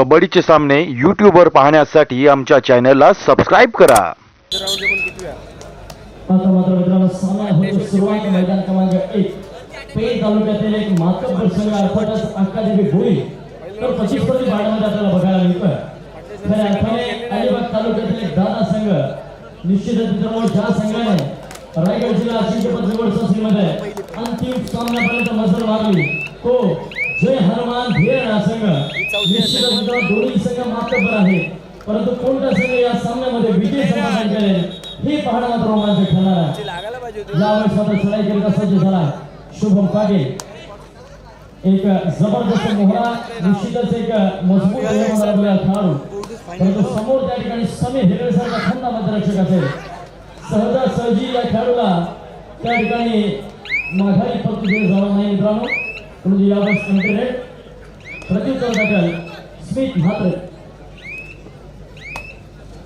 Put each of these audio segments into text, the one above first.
कबड्डीचे सामने यूट्यूबवर पाहण्यासाठी आमच्या चॅनलला सबस्क्राईब करा. आता मात्र मित्रांनो सामना होतो सुरुवात मैदान क्रमांक एक पेण तालुक्यातील एक मातब्बर संघ अर्थातच भोई तर भागामध्ये आपल्याला बघायला खऱ्या अर्थाने अलिबाग तालुक्यातील एक दादा संघ निश्चितच मित्रांनो ज्या संघाने रायगड जिल्हा अजिंक्यपद निवड अंतिम सामन्यापर्यंत मजल मारली. तो जय हनुमान धीर हा संघ. निश्चितच दोन्ही संघ मातब्बर आहे परंतु कोणता संघ या सामन्यामध्ये विजय समाधान करेल हे पाहणं मात्र रोमांचक ठरणार आहे. यावेळेस मात्र चढाई करिता सज्ज झाला. शुभम कागे. एक जबरदस्त मोहरा निश्चितच एक मजबूत खेळाडू. परंतु समोर त्या ठिकाणी समीर हेगडेसारखा खंड मध्यरक्षक असेल. सहजासहजी या खेळाडूला त्या ठिकाणी माघारी फक्त दिलं जाणार नाही मित्रांनो. परंतु यावेळेस इंटरनेट प्रत्युत्तर दाखल स्मित म्हात्रे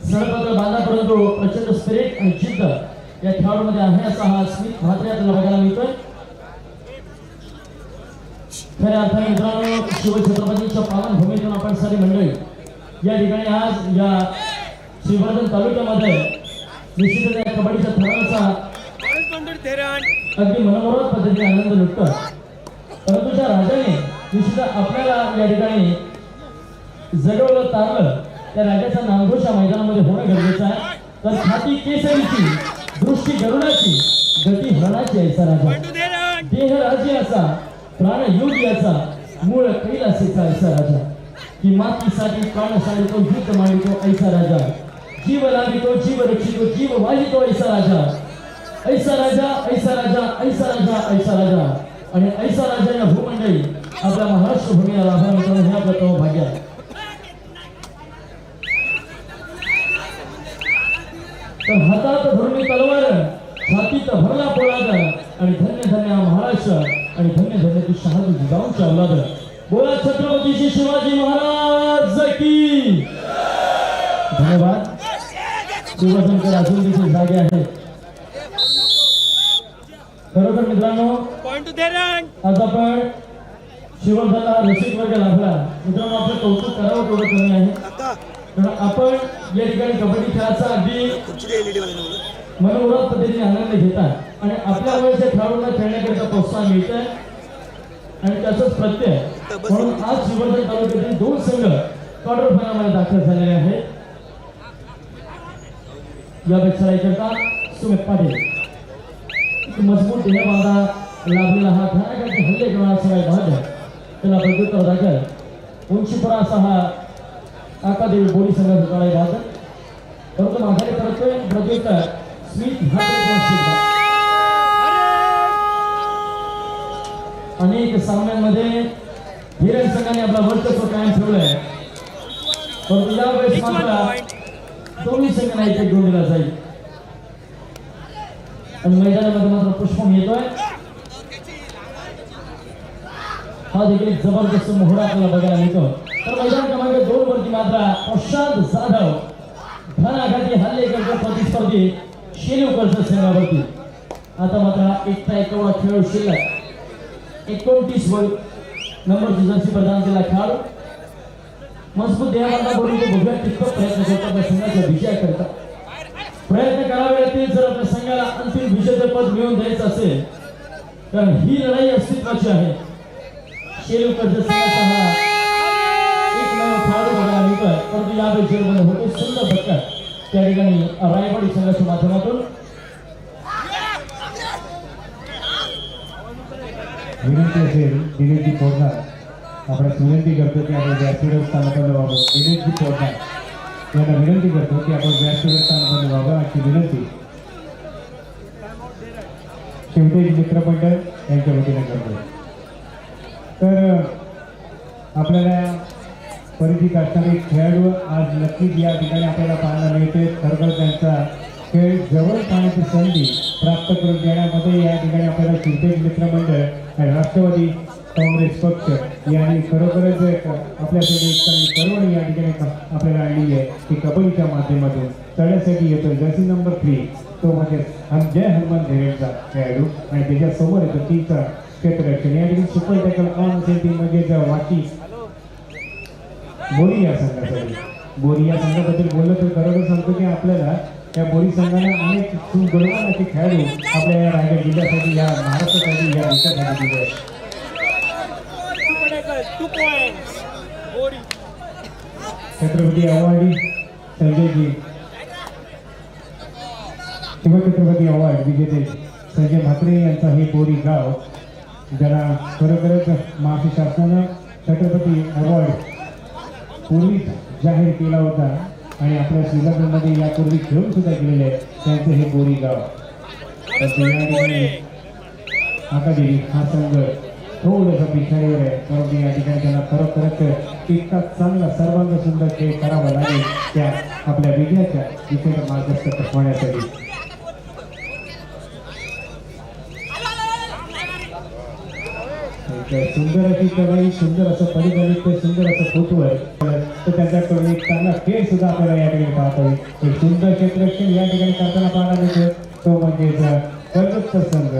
सडपत्र बांधा परंतु प्रचंड स्पिरिट आणि जिद्द या खेळाडूमध्ये आहे असा हा स्मित म्हात्रे आपल्याला बघायला मिळतोय. खऱ्या अर्थाने मित्रांनो शिवछत्रपतींच्या पावन भूमीतून आपण सारी मंडळी या ठिकाणी आज या श्रीवर्धन तालुक्यामध्ये निश्चितच या कबड्डीच्या थराचा अगदी मनोरम पद्धतीने आनंद लुटतो परंतु त्या राजाने निश्चित आपल्याला या ठिकाणी जगवलं तारलं त्या राजाचा नामघोष या मैदानामध्ये होणं गरजेचं आहे. तर छाती केसरीची दृष्टी गरुडाची गती हरणाची ऐसा राजा. देह राजी असा प्राण योगी असा मूळ कैलासीचा ऐसा राजा? की मातीसाठी प्राण साडितो युद्ध मांडितो ऐसा राजा. जीव लावितो जीव रक्षितो जीव वाजितो ऐसा राजा. ऐसा राजा ऐसा राजा ऐसा राजा ऐसा राजा. आणि ऐसा राजा भूमंडळी आपल्या महाराष्ट्र भूमीला लाभा मिळवणं हे आपलं भाग्य आहे. तर हातात धरून तलवार छातीत भरला पोळाद आणि धन्य धन्य महाराष्ट्र आणि धन्य धन्य ती शहाजी जिजाऊंची औलाद बोला छत्रपती शिवाजी महाराज की. धन्यवाद. शिवशंकर अजून देखील जागे आहेत. खरोखर मित्रांनो आज आपण शिवधनला रसिक वर्ग लाभला मित्रांनो आपलं कौतुक करावं थोडं कमी आहे. कारण आपण या ठिकाणी कबड्डी खेळाचा अगदी मनोरथ पद्धतीने आनंद घेतात. आणि आपल्या वयाच्या खेळाडूंना खेळण्याकरिता प्रोत्साहन मिळत आहे आणि त्याचाच प्रत्यय. म्हणून आज शिवर्धन तालुक्यातील दोन संघ क्वार्टर फायनलमध्ये दाखल झालेले आहेत. यापेक्षा करता सुमित पाटील. मजबूत देह बांधा. लाभलेला हा घाण्याकडे हल्ले करणारा सगळा भाग आहे त्याला प्रत्युत्तर दाखल उंचीपणा असा हा आकादेवी बोली संघाचा काळा भाग परंतु माघारी करतोय प्रत्युत्तर स्मित अनेक सामन्यांमध्ये हिरण संघाने आपला वर्चस्व कायम ठेवलंय परंतु यावेळेस मात्र दोन्ही संघांना एक एक गुण दिला जाईल आणि मैदानामध्ये मात्र पुष्पम येतोय हा देखील एक जबरदस्त मोहरा आपल्याला बघायला मिळतो. तर मैदान क्रमांक दोन वरती मात्र प्रशांत जाधव धनाघाती हल्ले प्रतिस्पर्धी शेलूकरच्या संघावरती आता मात्र एकटा एकावडा खेळ शिल्लक. एकोणतीस वर नंबरची जर्सी प्रदान केला खेळाडू. मजबूत देहाबांधा बोलून तो बघूया तितकं प्रयत्न करतो आपल्या संघाचा विजय करतात प्रयत्न करावे लागतील जर आपल्या संघाला अंतिम विजेते पद मिळवून द्यायचं असेल कारण ही लढाई अस्तित्वाची आहे. शेलूकडच्या संघाचा हा एक नवा खेळाडू बघायला मिळतोय परंतु या मध्ये होते सुंदर फटका त्या ठिकाणी रायवाडी संघाच्या माध्यमातून विनंती असेल दिनेशजी पोडणार आपण विनंती करतो की आपण व्यासपीठ स्थानापन्न व्हावं दिनेशजी पोडणार यांना विनंती करतो की आपण व्यासपीठ स्थानापन्न व्हावं अशी विनंती। शेवटी मित्रमंडळ यांच्या वतीने करतो तर आपल्याला परिचित असणारे खेळाडू आज नक्कीच या ठिकाणी आपल्याला पाहायला मिळते. खरोखर त्यांचा खेळ जवळ पाहण्याची संधी प्राप्त करून देण्यामध्ये या ठिकाणी आपल्याला शिवतेज मित्रमंडळ राष्ट्रवादी काँग्रेस पक्ष यांनी खरोखरच एक आपल्यासाठी एक चांगली परवणी या ठिकाणी आपल्याला आणली आहे. की कबड्डीच्या माध्यमातून चढण्यासाठी येतो. जर्सी नंबर थ्री तो म्हणजे जय हनुमान धेरेडचा खेळाडू आणि त्याच्यासमोर येतो. तीचा क्षेत्ररक्षण या ठिकाणी सुपर टॅकल ऑन सेटिंग म्हणजे वाटी बोरी या संघासाठी. बोरी या संघाबद्दल बोललं तर बरोबर सांगतो की आपल्याला त्या बोरी संघाने अनेक खूप असे खेळाडू आपल्या या रायगड जिल्ह्यासाठी या महाराष्ट्रासाठी या देशासाठी दिले आहेत. छत्रपती अवॉर्ड संजयजी. शिवछत्रपती अवॉर्ड विजेते संजय म्हात्रे यांचा हे बोरी गाव ज्याला खरोखरच महाराष्ट्र शासनानं छत्रपती अवॉर्ड पूर्वीच जाहीर केला होता आणि आपल्या श्रीलंकेमध्ये यापूर्वी खेळून सुद्धा गेलेले आहेत. त्यांचं हे बोरी गाव. आकादेवी हा संघ थोडंसं पिछाडीवर आहे. परंतु या ठिकाणी त्यांना खरोखरच इतका चांगला सर्वांग सुंदर खेळ करावा लागेल त्या आपल्या विजयाच्या दिशेने मार्गदर्शक होण्यासाठी. तर सुंदर अशी कमाई सुंदर असं परिगणित सुंदर असं फोटो आहे. तर त्यांच्याकडून एक चांगला खेळ सुद्धा आपल्याला या ठिकाणी पाहता येईल. एक सुंदर क्षेत्ररक्षण या ठिकाणी करताना पाहायला मिळतं तो म्हणजे कर्जतचा संघ.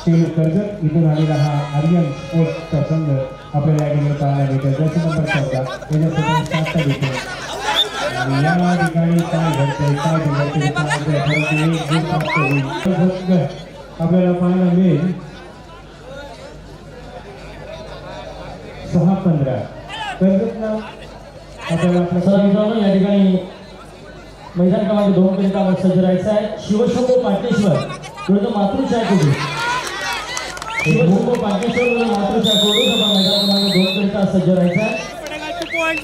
सेलू कर्जत इथून आलेला हा आर्यन स्पोर्ट्सचा संघ आपल्याला या ठिकाणी पाहायला मिळतो जसे नंबर चौदा. याच्यासोबत सातचा देखील या ठिकाणी काय घडतंय काय बिघडतंय घडतंय, आपल्याला पाहायला मिळेल. सहा पंधरा कर्जतला आपल्याला या ठिकाणी मैदान क्रमांक दोन पर्यंत आपण सज्ज राहायचं आहे. शिवशंभू पाटेश्वर. विरुद्ध मातृशाह कुटू शिवशंभू पाटेश्वर विरुद्ध कुटू मैदान क्रमांक दोन करिता सज्ज राहायचं आहे.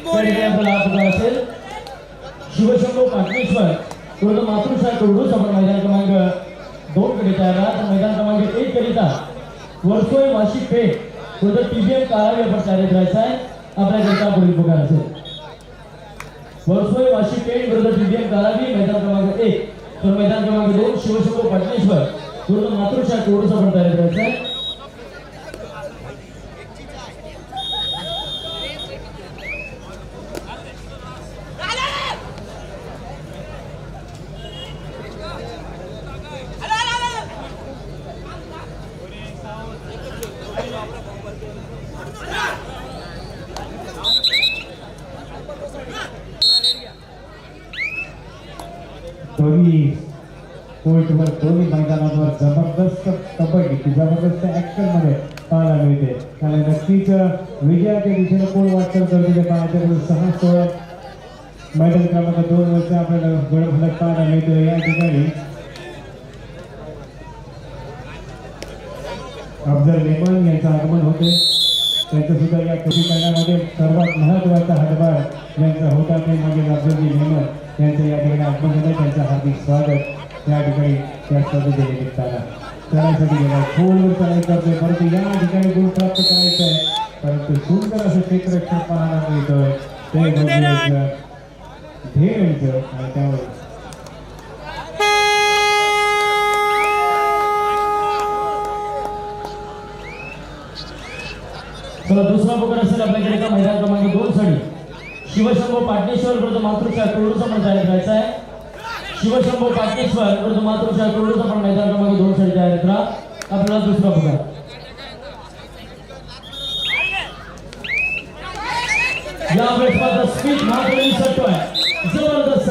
Two असेल. शिवशंभू पाटणेश्वर विरुद्ध मैदान क्रमांक दोन कडे तयार मैदान क्रमांक एक करिता वर्सोय वाशी पेठ विरुद्ध पीपीएम कारावी आपण तयारीत राहायचं आहे? जनता पुढील पुकार असेल वर्सोय वाशी पेठ विरुद्ध पीपीएम कारावी मैदान क्रमांक एक. तर मैदान क्रमांक दोन शिवशंभू पाटणेश्वर विरुद्ध मातृशा कोडूचा पण तयारीत राहायचं आहे दोन्ही कोर्टवर दोन्ही मैदानावर जबरदस्त कबड्डी जबरदस्त ऍक्शनमध्ये पाहायला मिळते. आणि नक्कीच विजयाच्या दिशेने कोण वाटचाल करते पाहण्याकडे सहा सोळा. मैदान क्रमांक दोन वर्ष आपल्याला गडफलक पाहायला मिळतो. या ठिकाणी अफजल नेमान यांचं आगमन होते. त्यांचं सुद्धा या कृषी मैदानामध्ये सर्वात महत्त्वाचा हातभार यांचा होता. ते म्हणजे अफजलजी नेमन यांचं या ठिकाणी आगमन झालं. त्यांचं हार्दिक स्वागत. या ठिकाणी त्या स्पर्धेच्या निमित्तानं करण्यासाठी गेला. खोलवर चढाई करतोय परंतु या ठिकाणी गुण प्राप्त करायचं आहे. परंतु सुंदर असं क्षेत्ररक्षण पाहायला मिळतोय. ते ध्येय यांचं आणि त्यामुळे चला दुसरा पुकार असेल आपल्याकडे का मैदान क्रमांक दोन साठी. शिवशंभो पाटणेश्वर विरुद्ध मातृशाह कुरडूचा पण तयार करायचा आहे. शिवशंभो पाटणेश्वर विरुद्ध मातृशाह कुरडूचा पण मैदान क्रमांक दोन साठी तयार करा आपल्याला दुसरा पुकार यावेळेस मात्र स्पीड मात्र सटतोय ज़बरदस्त.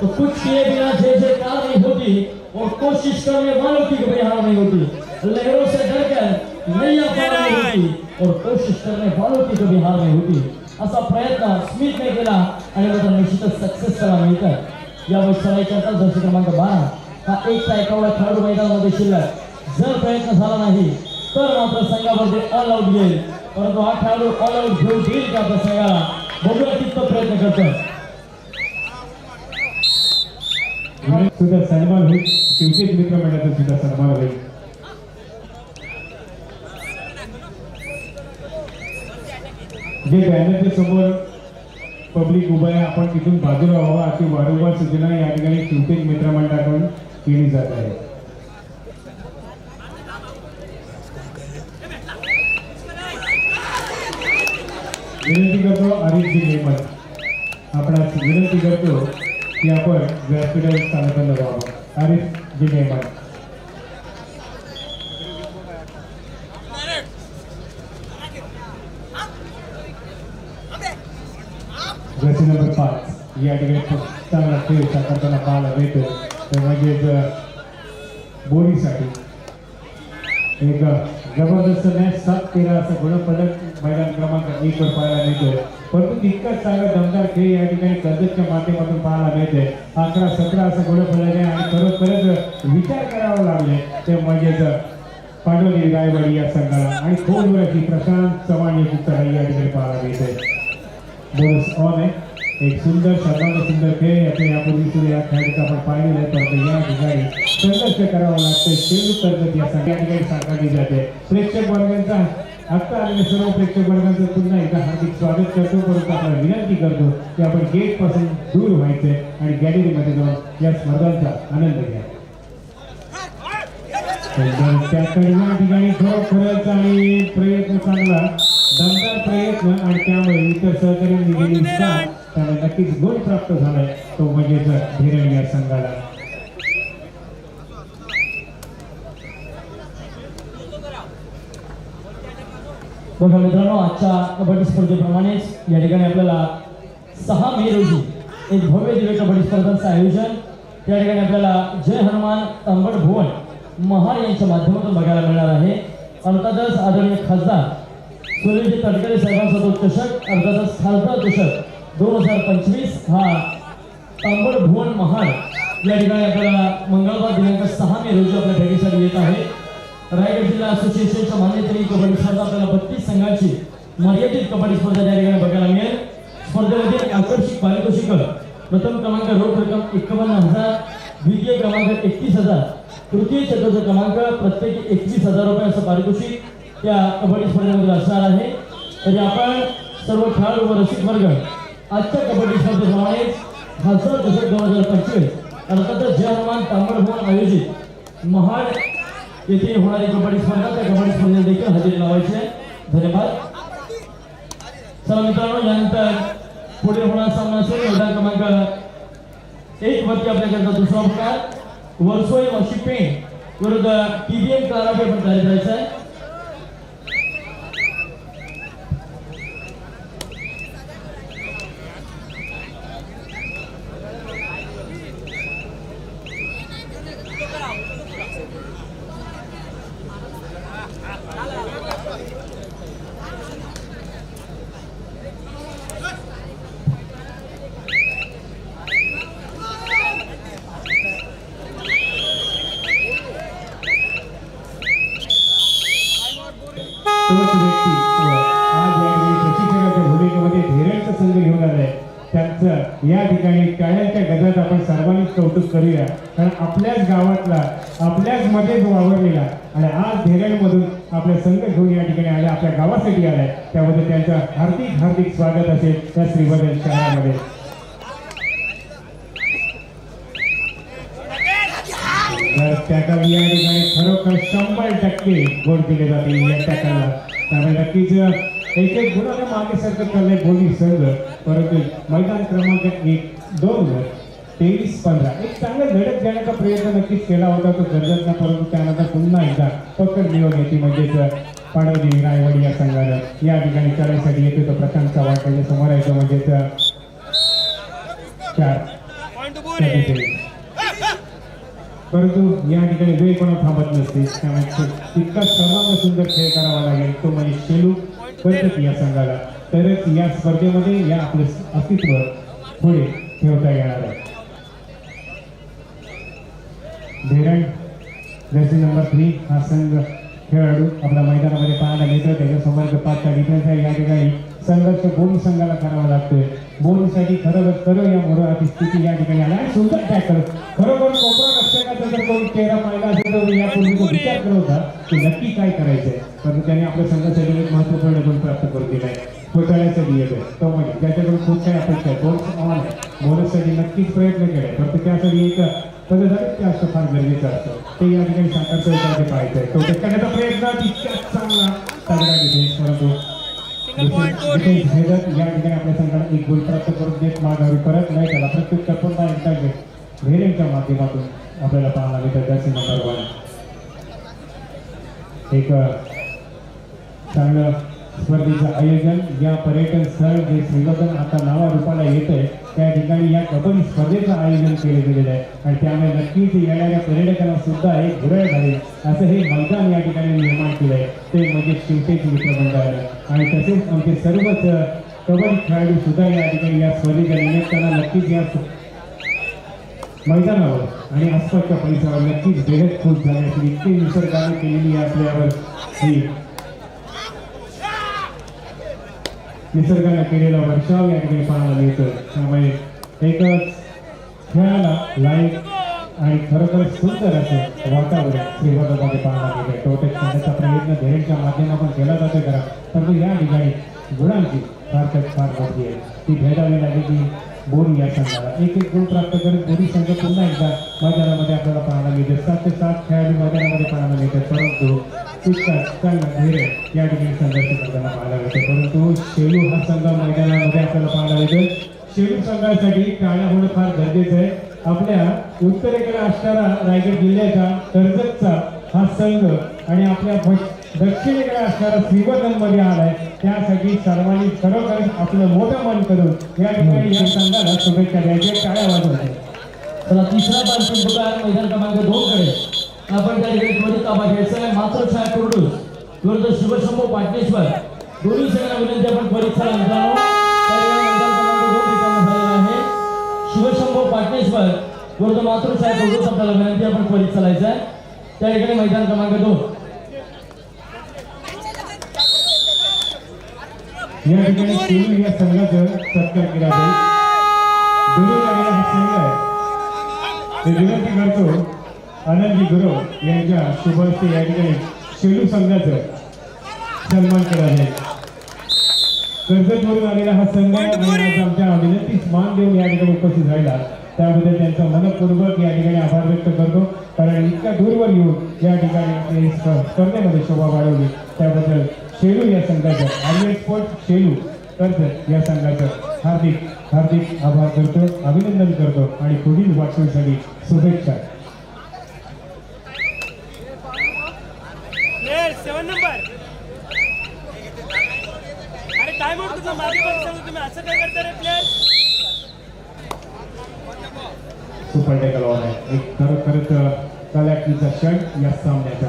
तो कुछ किए बिना जय जयकार नहीं होती और कोशिश करने वालों की कभी हार नहीं होती. लहरों से डरकर नैया पार नहीं होती, और कोशिश करने वालों की कभी हार नहीं होती. असा प्रयत्न स्मितने केला आणि मात्र निश्चितच सक्सेस त्याला मिळतं या चढाई करता क्रमांक बारा हा एकचा एकावडा खेळाडू मैदानामध्ये शिल्लक जर प्रयत्न झाला नाही तर मात्र संघामध्ये ऑल आउट घेईल परंतु हा खेळाडू ऑल आउट घेऊ देईल का आपल्या संघाला बघूया तितकं प्रयत्न करतो सुद्धा सन्मान होईल. शिवसेच मित्र मंडळाचा सुद्धा सन्मान होईल. जे बॅनरच्या समोर पब्लिक उभं आहे आपण तिथून बाजूला व्हावा अशी वारंवार सूचना या ठिकाणी शिवसेन मित्रमंडळाकडून केली जात आहे. विनंती करतो आरिफजी नेमत आपणास विनंती करतो की आपण व्यासपीठावर स्थानकांना जावं आरिफजी नेमत जर्सी नंबर पाच या ठिकाणी खूप चांगला खेळ साकारताना पाहायला मिळतो ते म्हणजेच अं, बोरीसाठी एक जबरदस्त मॅच सात तेरा असं गुणपदक मैदान क्रमांक एक वर पाहायला मिळतोय. परंतु दिक्कत चांगला दमदार खेळ या ठिकाणी कर्जतच्या माध्यमातून पाहायला मिळते अकरा सतरा असं गुणपदक आहे आणि खरोखरच विचार करावा लागले. ते म्हणजेच पांडवली रायवाडी या संघाला. आणि खोलवरची प्रशांत चव्हाण याची चढाई या ठिकाणी पाहायला मिळते बोनस ऑन आहे एक सुंदर सर्वांत सुंदर खेळ याचे यापूर्वी सुद्धा या खेळाचं आपण पाहिलेलं आहे. परंतु या ठिकाणी संघर्ष करावा लागतो शेलू कर्जत या संघ- या ठिकाणी साकारली जाते. प्रेक्षक वर्गांचा आता आलेल्या सर्व प्रेक्षक वर्गांचं पुन्हा एकदा हार्दिक स्वागत करतो. परंतु आपण विनंती करतो की आपण गेटपासून दूर व्हायचे आणि गॅलरीमध्ये जाऊन या स्पर्धांचा आनंद घ्या. तर ठिकाणी खरोखरच आणि प्रयत्न चांगला. दमदार प्रयत्न आणि त्यामुळे इतर साथ त्याला नक्कीच गुण प्राप्त झालाय तो म्हणजेच धीरण या संघाला. बघा मित्रांनो आजच्या कबड्डी स्पर्धेप्रमाणेच या ठिकाणी आपल्याला सहा मे रोजी एक भव्य दिव्य कबड्डी स्पर्धांचं आयोजन. त्या ठिकाणी आपल्याला जय हनुमान तांबड भुवन महार यांच्या माध्यमातून बघायला मिळणार आहे. अर्थातच आदरणीय खासदार सुरेश तटकरे साहेबांचा तो चषक अर्थातच खासदार चषक दोन हजार पंचवीस हा तांबड भुवन महाड या ठिकाणी आपल्याला मंगळवार दिनांक सहा मे रोजी आपल्या भेटीसाठी येत आहे. रायगड जिल्हा असोसिएशनच्या मान्यतेने कबड्डी स्पर्धा आपल्याला बत्तीस संघांची मर्यादित कबड्डी स्पर्धा त्या ठिकाणी बघायला मिळेल. स्पर्धेमध्ये आकर्षक पारितोषिक. प्रथम क्रमांक रोख रक्कम एकावन्न हजार द्वितीय क्रमांक एकतीस हजार तृतीय चतुर्थ क्रमांक प्रत्येकी एकवीस हजार रुपये असं पारितोषिक. या कबड्डी स्पर्धेमध्ये असणार आहे. तरी आपण सर्व खेळाडू व रसिक वर्ग आजच्या कबड्डी स्पर्धेप्रमाणेच खासदार दशक दोन हजार पंचवीस अर्थातच जय हनुमान तांबड भवन आयोजित महाड येथे होणारी कबड्डी स्पर्धा त्या कबड्डी स्पर्धेला देखील हजेरी लावायची धन्यवाद. चला मित्रांनो यानंतर पुढे होणार सामना असेल. योगदान क्रमांक एक वरती आपल्याकरता दुसरा प्रकार. वर्सोई वाशी पेंट विरुद्ध टीबीएम कारापे आपण तयारी करायचं आहे तोच व्यक्ती व आज या ठिकाणी प्रशिक्षकाच्या भूमिकेमध्ये धीरेंचा संघ घेऊन आलाय त्यांचं या ठिकाणी टाळ्यांच्या गजात आपण सर्वांनीच कौतुक करूया कारण आपल्याच गावातला आपल्याच जो वावरलेला आणि आज धीरेंमधून आपल्या संघ घेऊन या ठिकाणी आल्या आपल्या गावासाठी आलाय त्याबद्दल त्यांचं हार्दिक हार्दिक स्वागत असेल त्या श्रीवर्धन शहरामध्ये. तर त्याला या ठिकाणी खरोखर शंभर टक्के गोड दिले जातील या टॅकाला त्यामुळे नक्कीच एक एक गुणाने मागे सरकत चाललंय बोली संघ. परंतु मैदान क्रमांक एक दोन वर तेवीस पंधरा. एक चांगला धडक घेण्याचा प्रयत्न नक्कीच केला होता. तो गरजेचा परंतु त्यानंतर पुन्हा एकदा पकड मिळवून येते म्हणजेच पाडवली रायवाडी या संघानं. या ठिकाणी चढाईसाठी येतो तो प्रशांत चव्हाण. त्याच्यासमोर आहे म्हणजेच चार. परंतु या ठिकाणी वेळ कोणा थांबत नसते. त्यामुळे तो- तितका सर्वांना सुंदर खेळ करावा लागेल. तो म्हणजे शेलू करतात या संघाला. तरच या स्पर्धेमध्ये या आपलं अस्तित्व पुढे ठेवता येणार आहे. धीरण जर्सी नंबर थ्री हा संघ खेळाडू आपल्या मैदानामध्ये पाहायला मिळतो त्याच्यासमोर पाचचा डिफेन्स आहे या ठिकाणी संघर्ष बोन संघाला करावा लागतोय बोनसाठी खरोखर करो या मोराची स्थिती या ठिकाणी आला आणि सुंदर टॅकल खरोखर कोपरा रक्षकाचा जर कोणी चेहरा पाहिला असेल तर यापूर्वी तो विचार करत होता की नक्की काय करायचंय परंतु त्याने आपल्या संघासाठी एक महत्त्वपूर्ण गुण प्राप्त करून दिलाय घोटाळ्यासाठी येतोय तो म्हणजे त्याच्याकडून खूप काही अपेक्षा आहे बोनस ऑन आहे बोनससाठी नक्कीच प्रयत्न केलाय परंतु त्यासाठी एक पदधारित असतं फार गरजेचं असतं ते या ठिकाणी साकारचं ते पाहायचं आहे तो करण्याचा प्रयत्न तितक्याच चांगला. तगडा डिफेन्स परंतु या ठिकाणी आपल्या संघाला एक गोल प्राप्त करून देत माघारी परत नाही त्याला प्रत्युत्तर पुन्हा एकदा भेरेंच्या माध्यमातून आपल्याला पाहायला मिळतं जर्सी नंबर वन एक चांगलं स्पर्धेचं आयोजन या पर्यटन स्थळ जे श्रीवर्धन आता नावारूपाला येत आहे त्या ठिकाणी या कबड्डी स्पर्धेचं आयोजन केलं गेलेलं आहे. आणि त्यामुळे नक्कीच येणाऱ्या पर्यटकांना सुद्धा एक घुरळ घालेल असं हे मैदान या ठिकाणी निर्माण केलं आहे. ते म्हणजे शिवतेज मित्रमंडळानं. आणि तसेच आमचे सर्वच कबड्डी खेळाडू सुद्धा या ठिकाणी या स्पर्धेच्या निमित्तानं नक्कीच या मैदानावर आणि आसपासच्या परिसरावर नक्कीच बेहद खुश झाले असेल इतकी निसर्गाने केलेली आपल्यावर ही निसर्गाने केलेला वर्षाव या ठिकाणी पाहायला मिळतो. त्यामुळे एकच खेळाला लाईक आणि खरोखर सुंदर असं वातावरण श्रीवर्धनमध्ये पाहायला मिळते. टोटेक करण्याचा प्रयत्न धैर्यच्या माध्यमातून केला जातो करा परंतु या ठिकाणी गुणांची फारकत फार मोठी आहे. ती भेटावी लागली की बोरी या संघाला. एक एक गुण प्राप्त करत बोरी संघ पुन्हा एकदा मैदानामध्ये आपल्याला पाहायला मिळते. सात ते सात खेळाडू मैदानामध्ये पाहायला मिळतात परंतु तितकाच धैर्य या ठिकाणी संघर्ष करताना पाहायला मिळतो. परंतु शेलू हा संघ मैदानामध्ये आपल्याला पाहायला मिळतो. शेलू संघासाठी काळ्या होणं फार गरजेचं आहे. आपल्या उत्तरेकडे असणारा रायगड जिल्ह्याचा कर्जतचा हा संघ आणि आपल्या दक्षिणेकडे असणारा श्रीवर्धनमध्ये आलाय. त्यासाठी सर्वांनी खरोखर आपलं मोठं मन करून या ठिकाणी या संघाला शुभेच्छा द्यायच्या. काळ्या वाजवायच्या चला तिसरा पार्टी मैदान क्रमांक दोन कडे आपण त्या ठिकाणी त्वरित ताबा घ्यायचा आहे. मात्र साहेब कुर्डूस विरुद्ध शिवशंभू पाटणेश्वर दोन्ही संघांना विनंती आपण त्वरित चला मित्रांनो शिवशंभू पाटणेश्वर विरुद्ध मातृ साहेब कुर्डूस आपल्याला विनंती आपण त्वरित चालायचं आहे. त्या ठिकाणी मैदान क्रमांक दोन. या ठिकाणी शेलू या संघाचं सत्कार केला जाईल. गुरु लागलेला हा संघ आहे. ते विनंती करतो आनंदी गुरव यांच्या शुभ हस्ते या ठिकाणी शेलू संघाचं सन्मान केला जाईल कर्जतवरून आलेला हा संघ आमच्या विनंतीस मान देऊन या ठिकाणी उपस्थित राहिला. त्याबद्दल त्यांचा मनपूर्वक या ठिकाणी आभार व्यक्त करतो. कारण इतक्या दूरवर येऊन या ठिकाणी स्पर्धेमध्ये शोभा वाढवली. त्याबद्दल शेलू या संघाचं आर्मी स्पोर्ट शेलू कर्जत या संघाचं हार्दिक हार्दिक आभार करतो अभिनंदन करतो आणि पुढील वाटचालीसाठी शुभेच्छा. सेवन नंबर अरे काय म्हणतो तुझं मागे पण सांगू तुम्ही असं काय करता रे प्लेअर सुपर टेकल ऑन आहे एक खरं खरंच कलाटणीचा क्षण या सामन्याचा.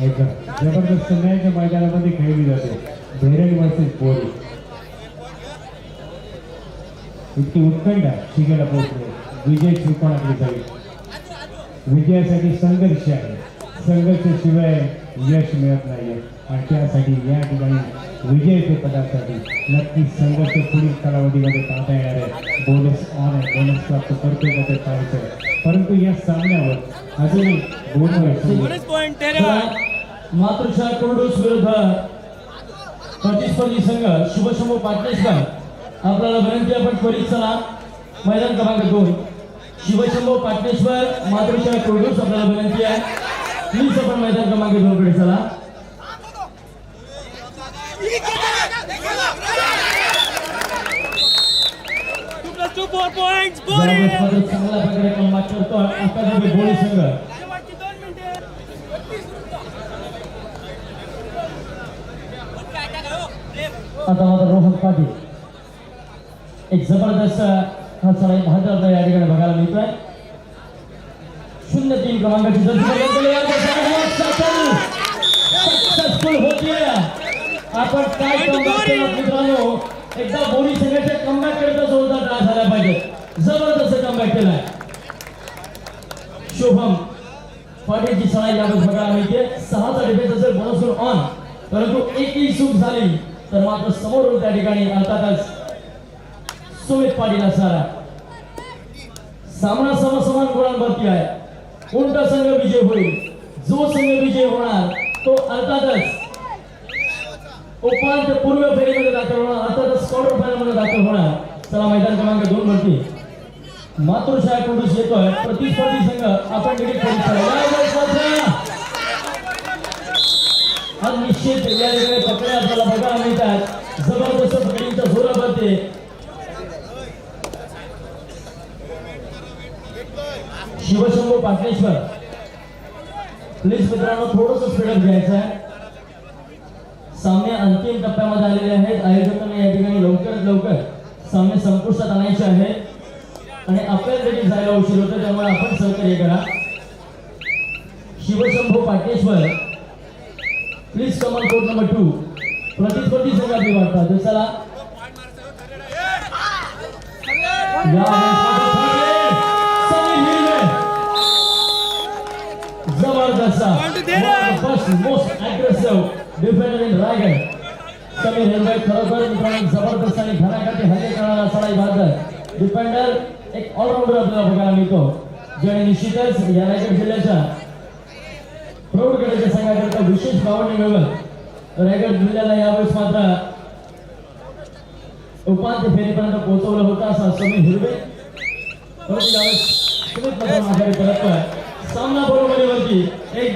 एकदम जबरदस्त मॅच मैदानामध्ये खेळली जाते. धैर्य वर्सेस पोरी इतकी उत्कंठा शिकायला पोहोचले विजय श्रीकोणाकडे जाईल. विजयासाठी संघर्ष आहे. संघर्षाशिवाय यश मिळत नाही आणि त्यासाठी या ठिकाणी विजयाच्या पदासाठी नक्कीच संघर्ष पुढील कालावधीमध्ये पाहता येणार आहे. बोनस ऑन आहे. बोनस प्राप्त करतोय का ते पाहायचं. परंतु या सामन्यावर अजूनही बोनस पॉइंट तेरे. चला, मातृछाया कुर्डूस विरुद्ध प्रतिस्पर्धी संघ शुभशंभू पाटणेश्वर आपल्याला विनंती आपण त्वरित चला. मैदान क्रमांक दोन. शिवशंभू पाटणेश्वर मातृछाया कुर्डूस आपल्याला विनंती आहे. प्लीज आपण मैदान क्रमांक दोन कडे चला. चांगल्या प्रकारे कमबॅक करतो अकादमी बोली संघ. आता मात्र रोहन पाटील. एक जबरदस्त हा चढाई भारतात या ठिकाणी बघायला मिळतोय. शून्य तीन क्रमांकाची आपण काय मित्रांनो एकदा बोली संघाच्या कमबॅक करतच होता ड्रा झाला पाहिजे. जबरदस्त कमबॅक केलाय. शुभम पाटीलची सळाई यावेळेस बघायला मिळते सहाचा डिफेन्स असेल बोनस ऑन परंतु एकही चूक झाली तर मात्र समोरून त्या ठिकाणी अर्थातच सुमित पाटील असणारा सामना समसमान गुणांवरती आहे. कोणता संघ विजय होईल? जो संघ विजय होणार तो अर्थातच उपांत्य पूर्व फेरीमध्ये दाखल होणार अर्थातच क्वार्टर फायनलमध्ये दाखल होणार. चला मैदान क्रमांक दोन वरती. मातृशाळा कुंडूस येतोय? प्रतिस्पर्धी संघ आपण निरीक्षण करूया आज निश्चित या ठिकाणी पकडे आपल्याला बघायला मिळतात. जबरदस्त पकडींच्या जोरावरती शिवशंभू पाटणेश्वर. प्लीज मित्रांनो थोडस स्पीडअप घ्यायचं आहे. सामने अंतिम टप्प्यामध्ये आलेले आहेत. आयोजकांना या ठिकाणी लवकरात लवकर सामने संपुष्टात आणायचे आहेत आणि आपल्याला देखील जायला उशीर होतो त्यामुळे आपण सहकार्य करा. Shivshambhu Patneshwar please come on code number two प्रतिस्पर्धी संघात वाटतात चला. जबरदस्त. Most aggressive defender in Raigad Sameer Hirve खरोखर मित्रांनो जबरदस्त आणि घराघाटी हल्ले करणारा सडाई भारत डिफेंडर एक ऑलराऊंडर आपल्याला बघायला मिळतो ज्याने निश्चितच या रायगड जिल्ह्याच्या प्रौढ गटाच्या संघाकरता विशेष पावणे मिळवत रायगड जिल्ह्याला यावेळेस मात्र उपांत्य फेरीपर्यंत पोहोचवलं होतं असा समीर हिरवे परंतु यावेळेस सुमित मात्र माघारी परततोय सामना बरोबरीवरती एक